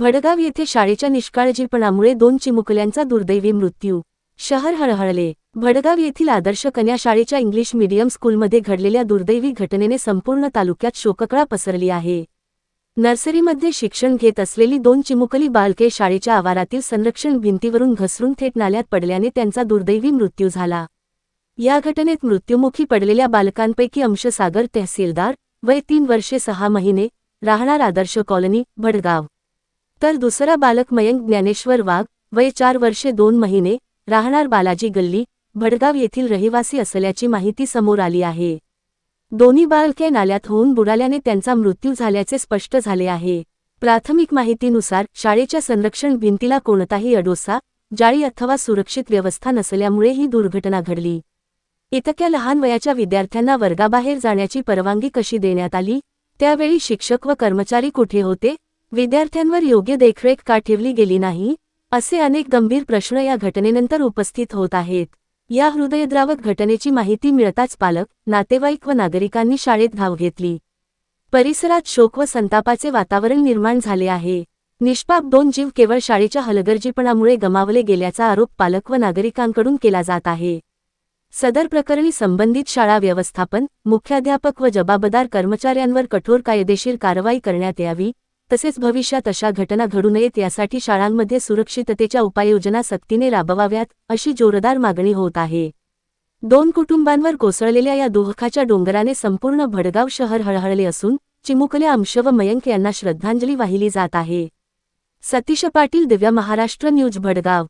भडगाव येथे शाळेच्या निष्काळजीपणामुळे दोन चिमुकल्यांचा दुर्दैवी मृत्यू. शहर हळहळले भडगाव येथील आदर्श कन्या शाळेच्या इंग्लिश मीडियम स्कूलमध्ये घडलेल्या दुर्दैवी घटनेने संपूर्ण तालुक्यात शोककळा पसरली आहे. नर्सरीमध्ये शिक्षण घेत असलेली दोन चिमुकली बालके शाळेच्या आवारातील संरक्षण भिंतीवरून घसरून थेट नाल्यात पडल्याने त्यांचा दुर्दैवी मृत्यू झाला. या घटनेत मृत्युमुखी पडलेल्या बालकांपैकी अंशसागर तहसीलदार वय तीन वर्षे सहा महिने राहणार आदर्श कॉलनी भडगाव. तर दुसरा बालक मयंक ज्ञानेश्वर वाघ वय चार वर्षे दोन महिने राहणार बालाजी गल्ली भडगाव येथील रहिवासी असल्याची माहिती समोर आली आहे. दोन्ही बालके नाल्यात होऊन बुडाल्याने त्यांचा मृत्यू झाल्याचे स्पष्ट झाले आहे. प्राथमिक माहितीनुसार शाळेच्या संरक्षण भिंतीला कोणताही अडोसा जाळी अथवा सुरक्षित व्यवस्था नसल्यामुळे ही दुर्घटना घडली. इतक्या लहान वयाच्या विद्यार्थ्यांना वर्गाबाहेर जाण्याची परवानगी कशी देण्यात आली? त्यावेळी शिक्षक व कर्मचारी कुठे होते? विद्यार्थ्यांवर योग्य देखरेख का ठेवली गेली नाही असे अनेक गंभीर प्रश्न या घटनेनंतर उपस्थित होत आहेत. या हृदयद्रावक घटनेची माहिती मिळताच पालक नातेवाईक व नागरिकांनी शाळेत धाव घेतली. परिसरात शोक व संतापाचे वातावरण निर्माण झाले आहे. निष्पाप दोन जीव केवळ शाळेच्या हलगर्जीपणामुळे गमावले गेल्याचा आरोप पालक व नागरिकांकडून केला जात आहे. सदर प्रकरणी संबंधित शाळा व्यवस्थापन मुख्याध्यापक व जबाबदार कर्मचाऱ्यांवर कठोर कायदेशीर कारवाई करण्यात यावी तसेच भविष्यात अशा घटना घडू नयेत यासाठी शाळांमध्ये सुरक्षिततेच्या उपाययोजना सक्तीने राबवाव्यात अशी जोरदार मागणी होत आहे. दोन कुटुंबांवर कोसळलेल्या या दोहखाच्या डोंगराने संपूर्ण भडगाव शहर हळहळले असून चिमुकल्या अंश व मयंक यांना श्रद्धांजली वाहिली जात आहे. सतीश पाटील दिव्या महाराष्ट्र न्यूज भडगाव.